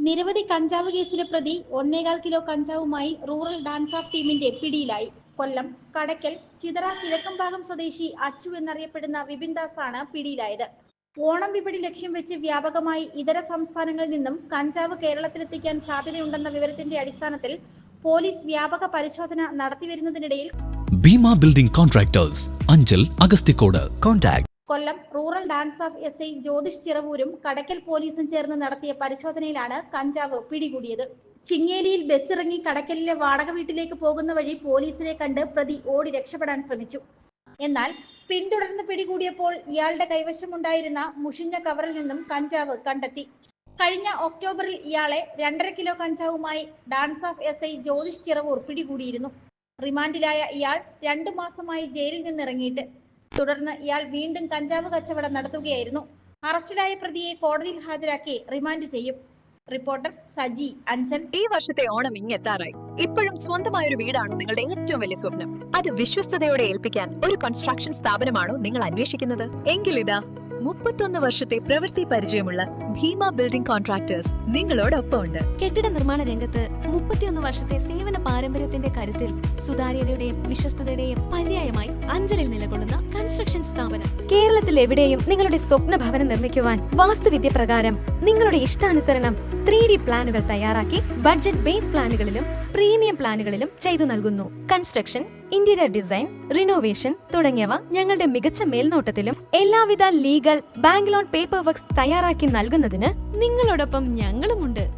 നിരവധി കഞ്ചാവ് കേസിലെ പ്രതി ഒന്നേകാൽ കിലോ കഞ്ചാവുമായി റൂറൽ ഡാൻസ് ഓഫ് ടീമിന്റെ പിടിയിലായി. കൊല്ലം കടക്കൽ ചിതറ കിഴക്കംഭാഗം സ്വദേശി അച്ചു എന്നറിയപ്പെടുന്ന വിപിൻ ആണ് പിടിയിലായത്. ഓണം വിപണി ലക്ഷ്യം വെച്ച് വ്യാപകമായി ഇതര സംസ്ഥാനങ്ങളിൽ നിന്നും കഞ്ചാവ് കേരളത്തിലെത്തിക്കാൻ സാധ്യതയുണ്ടെന്ന വിവരത്തിന്റെ അടിസ്ഥാനത്തിൽ പോലീസ് വ്യാപക പരിശോധന നടത്തിവരുന്നതിനിടയിൽ Bhima building contractors Anchal Agasthikode contact. Kollam rural DANSAF S I Jyothish ചിറവൂരും Kadakkal പോലീസും ചേർന്ന് നടത്തിയ പരിശോധനയിലാണ് കഞ്ചാവ് പിടികൂടിയത്. ചിങ്ങേലിയിൽ ബസ്സിറങ്ങി കടക്കലിലെ വാടക വീട്ടിലേക്ക് പോകുന്ന വഴി പോലീസിനെ കണ്ട് പ്രതി ഓടി രക്ഷപ്പെടാൻ ശ്രമിച്ചു. എന്നാൽ പിന്തുടർന്ന് പിടികൂടിയപ്പോൾ ഇയാളുടെ കൈവശമുണ്ടായിരുന്ന മുഷിഞ്ഞ കവറിൽ നിന്നും കഞ്ചാവ് കണ്ടെത്തി. കഴിഞ്ഞ ഒക്ടോബറിൽ ഇയാളെ രണ്ടര കിലോ കഞ്ചാവുമായി DANSAF S I Jyothish Chiravoor പിടികൂടിയിരുന്നു. റിമാൻഡിലായ ഇയാൾ രണ്ടു മാസമായി ജയിലിൽ നിന്നിറങ്ങിയിട്ട്. തുടർന്ന് ഇയാൾ വീണ്ടും കഞ്ചാവ് കച്ചവടം നടത്തുകയായിരുന്നു. അറസ്റ്റിലായ പ്രതിയെ കോടതിയിൽ ഹാജരാക്കി റിമാൻഡ് ചെയ്യും. റിപ്പോർട്ടർ സജി അഞ്ചൻ ഈ വർഷത്തെ ഓണം ഇങ്ങെത്താറായി. ഇപ്പോഴും സ്വന്തമായ ഒരു വീടാണോ നിങ്ങളുടെ ഏറ്റവും വലിയ സ്വപ്നം. അത് വിശ്വസ്തയോടെ ഏൽപ്പിക്കാൻ ഒരു കൺസ്ട്രക്ഷൻ സ്ഥാപനമാണോ നിങ്ങൾ അന്വേഷിക്കുന്നത്? എങ്കിൽ ഇതാ മുപ്പത്തൊന്ന് വർഷത്തെ പ്രവൃത്തി പരിചയമുള്ള ഭീമ ബിൽഡിംഗ് കോൺട്രാക്ടേഴ്സ് നിങ്ങളോടൊപ്പം ഉണ്ട് കെട്ടിട നിർമ്മാണ രംഗത്ത് മുപ്പത്തിയൊന്ന് വർഷത്തെ സേവന പാരമ്പര്യത്തിന്റെ കരുത്തിൽ സുതാര്യതയുടെയും വിശ്വസ്തതയുടെയും പര്യായമായി അഞ്ചലിൽ നിലകൊള്ളുന്ന കൺസ്ട്രക്ഷൻ സ്ഥാപനം. കേരളത്തിൽ എവിടെയും നിങ്ങളുടെ സ്വപ്ന ഭവനം നിർമ്മിക്കുവാൻ വാസ്തുവിദ്യ പ്രകാരം നിങ്ങളുടെ ഇഷ്ടാനുസരണം ത്രീ ഡി പ്ലാനുകൾ തയ്യാറാക്കി ബഡ്ജറ്റ് ബേസ് പ്ലാനുകളിലും പ്രീമിയം പ്ലാനുകളിലും ചെയ്തു നൽകുന്നു. കൺസ്ട്രക്ഷൻ ഇന്റീരിയർ ഡിസൈൻ റിനോവേഷൻ തുടങ്ങിയവ ഞങ്ങളുടെ മികച്ച മേൽനോട്ടത്തിലും എല്ലാവിധ legal bank loan paper works തയ്യാറാക്കി നൽകുന്നതിന് നിങ്ങളോടൊപ്പം ഞങ്ങളുമുണ്ട്.